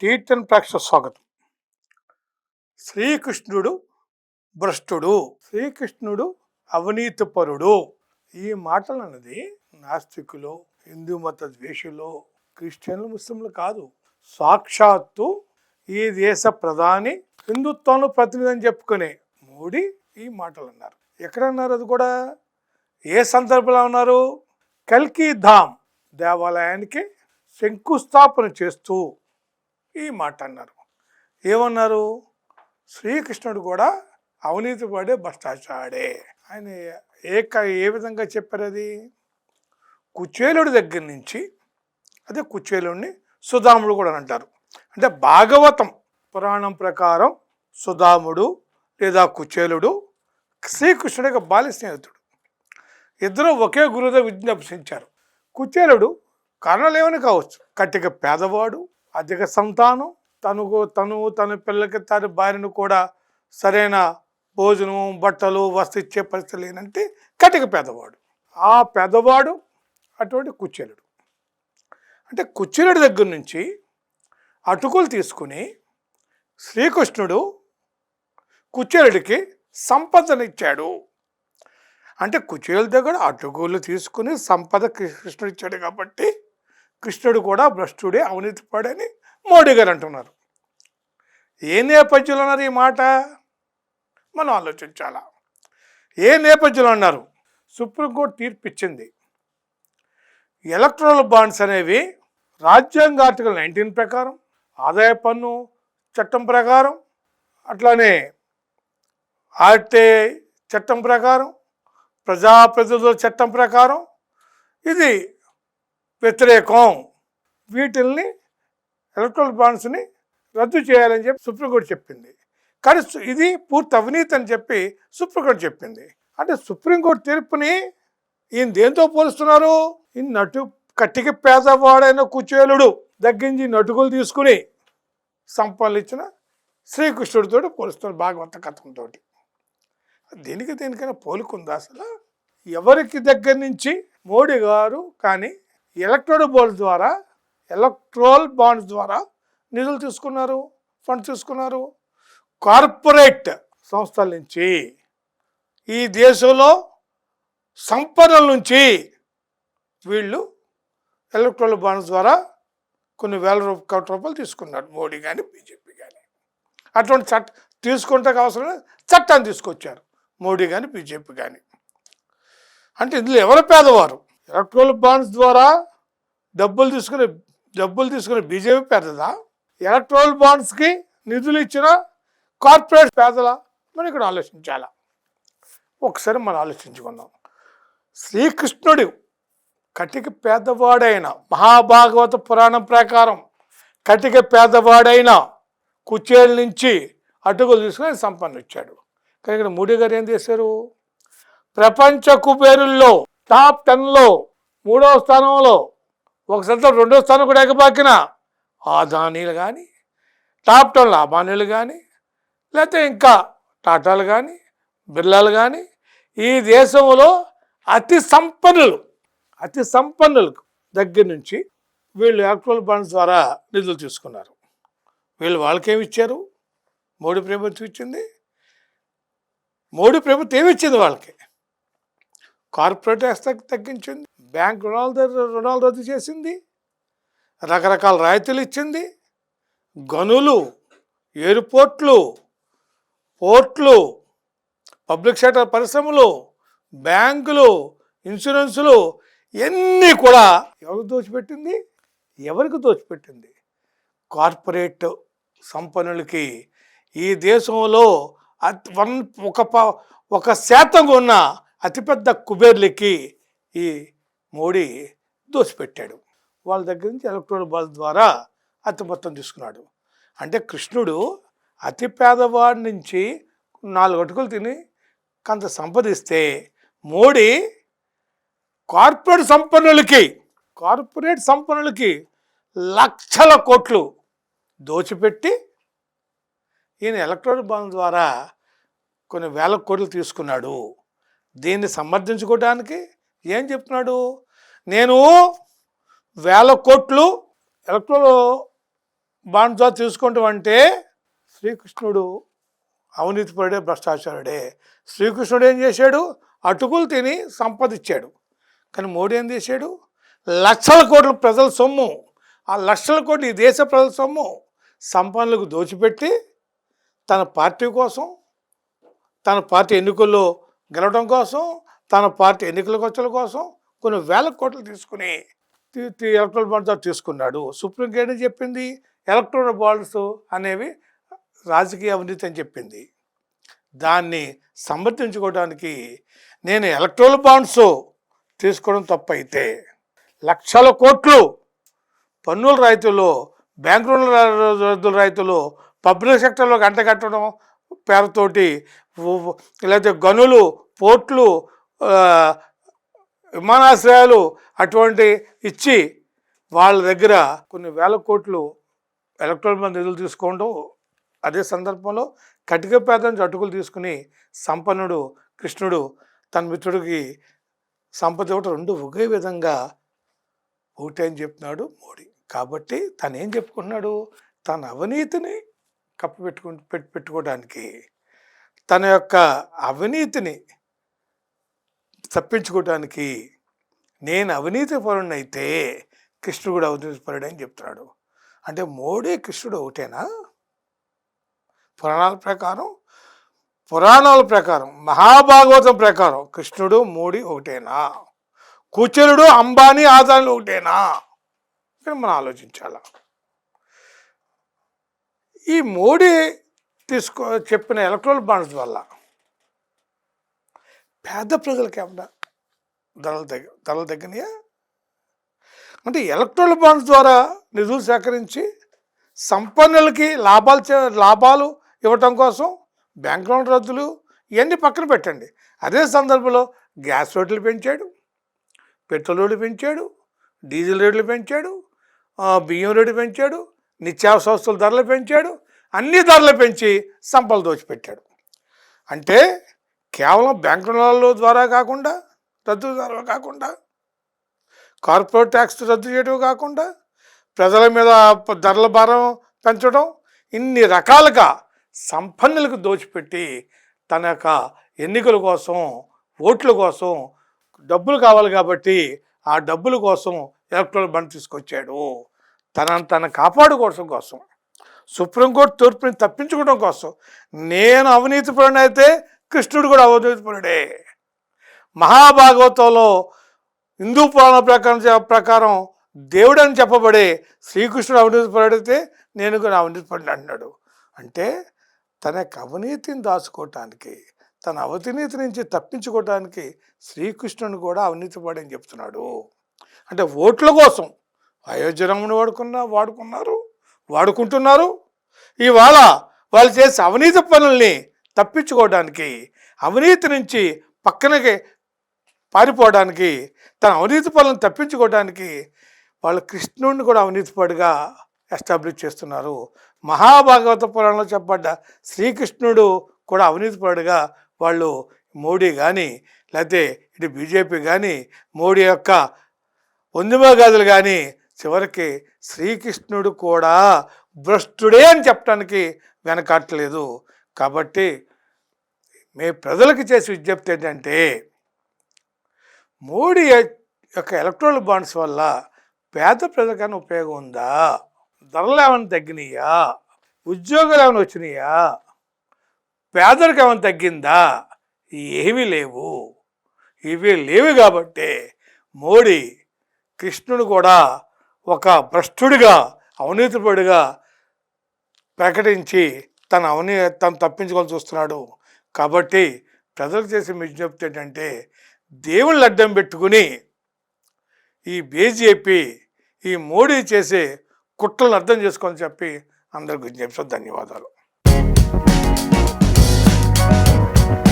టీటన్ ప్రేక్ష స్వాగతం. శ్రీకృష్ణుడు భ్రష్టుడు శ్రీకృష్ణుడు అవినీతిపరుడు. ఈ మాటలు అన్నది నాస్తికులు హిందూ మత ద్వేషులు క్రిస్టియన్లు ముస్లింలు కాదు. సాక్షాత్తు ఈ దేశ ప్రధాని హిందుత్వంలో ప్రతినిధి అని చెప్పుకునే మోడీ ఈ మాటలు అన్నారు ఎక్కడ అన్నారు అది కూడా? ఏ సందర్భంలో ఉన్నారు? కల్కి ధామ్ దేవాలయానికి శంకుస్థాపన చేస్తూ ఈ మాట అన్నారు. ఏమన్నారు? శ్రీకృష్ణుడు కూడా అవినీతి పడే భ్రష్టాచాడే ఆయన ఏక ఏ విధంగా చెప్పారు అది? కుచేలుడి దగ్గర నుంచి అదే కుచేలుడిని సుధాముడు కూడా అని అంటారు. అంటే భాగవతం పురాణం ప్రకారం సుధాముడు లేదా కుచేలుడు శ్రీకృష్ణుడి యొక్క బాల్య స్నేహితుడు. ఇద్దరు ఒకే గురువుతో విజ్ఞాపించారు. కుచేలుడు కారణాలు కావచ్చు. కట్టిక పేదవాడు అధిక సంతానం తనకు తను తన పిల్లలకి తన భార్యను కూడా సరైన భోజనం బట్టలు వస్తు ఇచ్చే పరిస్థితి లేనంటే కటిక పెదవాడు. ఆ పేదవాడు అటువంటి కుచేలుడు. అంటే కుచేలుడి దగ్గర నుంచి అటుకులు తీసుకుని శ్రీకృష్ణుడు కుచేలుడికి సంపదనిచ్చాడు అంటే కుచేలు దగ్గర అటుకులు తీసుకుని సంపద కృష్ణుడు ఇచ్చాడు కాబట్టి కృష్ణుడు కూడా భ్రష్టుడే అవినీతి పాడని మోడీ గారు అంటున్నారు. ఏ నేపథ్యంలో అన్నారు ఈ మాట? మనం ఆలోచించాలా? ఏ నేపథ్యంలో అన్నారు? సుప్రీంకోర్టు తీర్పు ఇచ్చింది. ఎలక్ట్రల్ బాండ్స్ అనేవి రాజ్యాంగ ఆర్టికల్ నైన్టీన్ ప్రకారం ఆదాయ పన్ను చట్టం ప్రకారం అట్లానే ఆర్టీ చట్టం ప్రకారం ప్రజాప్రతినిధుల చట్టం ప్రకారం ఇది వ్యతిరేకం. వీటిల్ని ఎలక్ట్రల్ బాండ్స్ని రద్దు చేయాలని చెప్పి సుప్రీంకోర్టు చెప్పింది. కానీ ఇది పూర్తి అవినీతి అని చెప్పి సుప్రీంకోర్టు చెప్పింది. అంటే సుప్రీంకోర్టు తీర్పుని ఈయన దేంతో పోలుస్తున్నారు? ఈ నటు కట్టికి పేదవాడైన కుచేలుడు దగ్గరించి నటుకులు తీసుకుని సంపన్నులు ఇచ్చిన శ్రీకృష్ణుడితో పోలుస్తున్నారు భాగవత కథంతో దీనికి దేనికైనా పోలుకుందా అసలు? ఎవరికి దగ్గర నుంచి? మోడీ గారు కానీ ఎలక్ట్రోడ్ బాండ్స్ ద్వారా ఎలక్ట్రోల్ బాండ్స్ ద్వారా నిధులు తీసుకున్నారు ఫండ్స్ తీసుకున్నారు. కార్పొరేట్ సంస్థల నుంచి ఈ దేశంలో సంపదల నుంచి వీళ్ళు ఎలక్ట్రోల్ బాండ్స్ ద్వారా కొన్ని వేల రూప కోట్ల రూపాయలు తీసుకున్నారు. మోడీ కానీ బీజేపీ కానీ అటువంటి చట్ట తీసుకుంటే అవసరం చట్టాన్ని తీసుకొచ్చారు. మోడీ కానీ బీజేపీ కానీ అంటే ఇందులో ఎవరు పేదవారు? ఎలక్ట్రోల్ బాండ్స్ ద్వారా డబ్బులు తీసుకుని డబ్బులు తీసుకుని బీజేపీ పెద్దదా? ఎలక్ట్రోల్ బాండ్స్కి నిధులు ఇచ్చిన కార్పొరేట్ పేదల? మనం ఇక్కడ ఆలోచించాలా? ఒకసారి మనం ఆలోచించుకుందాం. శ్రీకృష్ణుడు కటిక పేదవాడైన మహాభాగవత పురాణం ప్రకారం కటిక పేదవాడైన కుచేల నుంచి అటుకులు తీసుకొని సంపన్న వచ్చాడు కానీ ఇక్కడ మూడి గారు ఏం చేశారు? ప్రపంచ కుబేరుల్లో టాప్ టెన్లో మూడవ స్థానంలో ఒక సంతో రెండో స్థానం కూడా ఎగబాకిన ఆదానీలు కానీ టాప్ టెన్లో అబానీలు కానీ లేకపోతే ఇంకా టాటాలు కానీ బిర్లాలు కానీ ఈ దేశంలో అతి సంపన్నులు అతి సంపన్నులకు దగ్గర నుంచి వీళ్ళు యాక్చువల్ బాండ్స్ ద్వారా నిధులు తీసుకున్నారు. వీళ్ళు వాళ్ళకేమి ఇచ్చారు? మోడీ ప్రభుత్వం ఇచ్చింది. మోడీ ప్రభుత్వం ఏమి ఇచ్చింది వాళ్ళకి? కార్పొరేట్ వ్యవస్థకి తగ్గించింది. బ్యాంక్ రుణాలు రుణాలు రద్దు చేసింది. రకరకాల రాయితీలు ఇచ్చింది. గనులు ఎయిర్పోర్ట్లు పోర్ట్లు పబ్లిక్ సెక్టర్ పరిశ్రమలు బ్యాంకులు ఇన్సూరెన్సులు ఇవన్నీ కూడా ఎవరికి దోచిపెట్టింది? ఎవరికి దోచిపెట్టింది? కార్పొరేట్ సంపన్నులకి ఈ దేశంలో వన్ ఒక ప- ఒక శాతం ఉన్న అతిపెద్ద కుబేర్లకి ఈ మోడీ దోసిపెట్టాడు. వాళ్ళ దగ్గర నుంచి ఎలక్ట్రోల్ బాల్ ద్వారా అతి మొత్తం తీసుకున్నాడు. అంటే కృష్ణుడు అతి పేదవాడి నుంచి నాలుగు అటుకులు తిని కొంత సంపదిస్తే మోడీ కార్పొరేట్ సంపన్నులకి కార్పొరేట్ సంపన్నులకి లక్షల కోట్లు దోచిపెట్టి ఈయన ఎలక్ట్రానిక్ బాండ్ ద్వారా కొన్ని వేల కోట్లు తీసుకున్నాడు. దీన్ని సమర్థించుకోవడానికి ఏం చెప్తున్నాడు? నేను వేల కోట్లు ఎలక్ట్రల్ బాండ్ తీసుకుంటాం అంటే శ్రీకృష్ణుడు అవినీతిపరుడే భ్రష్టాచారుడే. శ్రీకృష్ణుడు ఏం చేశాడు? అటుకులు తిని సంపాదించాడు కానీ మోడీ ఏం చేశాడు? లక్షల కోట్ల ప్రజల సొమ్ము ఆ లక్షల కోట్లు ఈ దేశ ప్రజల సొమ్ము సంపన్నులకు దోచిపెట్టి తన పార్టీ కోసం తన పార్టీ ఎన్నికల్లో గెలవడం కోసం తన పార్టీ ఎన్నికల ఖర్చుల కోసం కొన్ని వేల కోట్లు తీసుకుని ఎలక్ట్రల్ బాండ్స్ తీసుకున్నాడు సుప్రీంకోర్టు చెప్పింది ఎలక్ట్రల్ బాండ్స్ అనేవి రాజకీయ అవినీతి అని చెప్పింది దాన్ని సమర్థించుకోవడానికి నేను ఎలక్ట్రల్ బాండ్స్ తీసుకోవడం తప్పైతే లక్షల కోట్లు పన్నుల రైతులు బ్యాంకు రుణాల రైతులు పబ్లిక్ సెక్టర్లో గంట కట్టడం పేరుతోటి లేకపోతే గనులు పోర్ట్లు విమానాశ్రయాలు అటువంటి ఇచ్చి వాళ్ళ దగ్గర కొన్ని వేల కోట్లు ఎలక్ట్రానిక్ నిధులు తీసుకోవడం అదే సందర్భంలో కటికపేద నుంచి అటుకులు తీసుకుని సంపన్నుడు కృష్ణుడు తన మిత్రుడికి సంపద ఇవ్వటం రెండు ఒకే విధంగా ఒకటే అని చెప్తున్నాడు మోడీ. కాబట్టి తను ఏం చెప్పుకున్నాడు తన అవినీతిని కప్పిపెట్టుకు పెట్టి పెట్టుకోవడానికి తన యొక్క అవినీతిని తప్పించుకోవటానికి నేను అవినీతి పరుణ్ణి కృష్ణుడు కూడా అవినీతి పరుడు అని చెప్తున్నాడు. అంటే మోడీ కృష్ణుడు ఒకటేనా? పురాణాల ప్రకారం పురాణాల ప్రకారం మహాభాగవతం ప్రకారం కృష్ణుడు మోడీ ఒకటేనా? కుచరుడు అంబానీ ఆదాలు ఒకటేనా? ఇక్కడ మనం ఆలోచించాల? ఈ మోడీ తీసుకో చెప్పిన ఎలక్ట్రోల్ బాండ్స్ వల్ల పేద ప్రజలకు ఏమన్నా ధరలు తగ్గ ధరలు తగ్గినాయా? అంటే ఎలక్ట్రోల్ బాండ్స్ ద్వారా నిధులు సేకరించి సంపన్నులకి లాభాలు లాభాలు ఇవ్వటం కోసం బ్యాంక్ లోన్ రద్దులు ఇవన్నీ పక్కన పెట్టండి. అదే సందర్భంలో గ్యాస్ రేట్లు పెంచాడు పెట్రోల్ రేట్లు పెంచాడు డీజిల్ రేట్లు పెంచాడు బియ్యం రేటు పెంచాడు నిత్యావసర వస్తువుల ధరలు పెంచాడు అన్ని ధరలు పెంచి సంపలు దోచిపెట్టాడు. అంటే కేవలం బ్యాంక్ రుణాల ద్వారా కాకుండా రద్దు ద్వారా కాకుండా కార్పొరేట్ ట్యాక్స్ రద్దు చేయడం కాకుండా ప్రజల మీద ధరల భారం పెంచడం ఇన్ని రకాలుగా సంపన్నులకు దోచిపెట్టి తన యొక్క ఎన్నికల కోసం ఓట్ల కోసం డబ్బులు కావాలి కాబట్టి ఆ డబ్బుల కోసం ఎలక్ట్రల్ బండ్ తీసుకొచ్చాడు. తనను తన కాపాడుకోవడం కోసం. సుప్రీంకోర్టు తీర్పుని తప్పించుకోవడం కోసం నేను అవినీతిపరుడు అయితే కృష్ణుడు కూడా అవినీతిపరుడే మహాభాగవతంలో హిందూ పురాణ ప్రకారం ప్రకారం దేవుడు అని చెప్పబడే శ్రీకృష్ణుడు అవినీతిపరుడితే నేను కూడా అవినీతిపరుడు అంటున్నాడు. అంటే తన యొక్క అవినీతిని దాచుకోవటానికి తన అవతినీతి నుంచి తప్పించుకోవటానికి శ్రీకృష్ణుని కూడా అవినీతిపడి అని చెప్తున్నాడు. అంటే ఓట్ల కోసం అయోధ్యరాముని వాడుకున్నా వాడుకున్నారు వాడుకుంటున్నారు. ఇవాళ వాళ్ళు చేసే అవినీతి పనుల్ని తప్పించుకోవడానికి అవినీతి నుంచి పక్కనకి పారిపోవడానికి తన అవినీతి పనులను తప్పించుకోవడానికి వాళ్ళు కృష్ణుడిని కూడా అవినీతిపడిగా ఎస్టాబ్లిష్ చేస్తున్నారు. మహాభాగవత పురాణంలో చెప్పబడ్డ శ్రీకృష్ణుడు కూడా అవినీతిపరుడుగా వాళ్ళు మోడీ కానీ లేకపోతే ఇటు బీజేపీ కానీ మోడీ యొక్క వందిమగాదులు కానీ చివరికి శ్రీకృష్ణుడు కూడా భ్రష్టుడే అని చెప్పడానికి వెనకట్లేదు కాబట్టి మీ ప్రజలకు చేసే విజ్ఞప్తి ఏంటంటే మోడీ యొక్క ఎలక్ట్రానిక్ బాండ్స్ వల్ల పేద ప్రజలకైనా ఉపయోగం ఉందా? ధరలు ఏమైనా తగ్గినాయా? ఉద్యోగాలు ఏమైనా వచ్చినాయా? పేదలకు ఏమైనా తగ్గిందా? ఏమీ లేవు. ఇవి లేవు కాబట్టి మోడీ కృష్ణుడు కూడా ఒక భ్రష్టుడిగా అవినీతిపడిగా ప్రకటించి తన అవనీ తను తప్పించుకొని చూస్తున్నాడు. కాబట్టి ప్రజలకు చేసే విజ్ఞప్తి ఏంటంటే దేవుళ్ళు అడ్డం పెట్టుకుని ఈ బీజేపీ ఈ మోడీ చేసే కుట్రలను అర్థం చేసుకొని చెప్పి అందరికి విజ్ఞప్తి. ధన్యవాదాలు.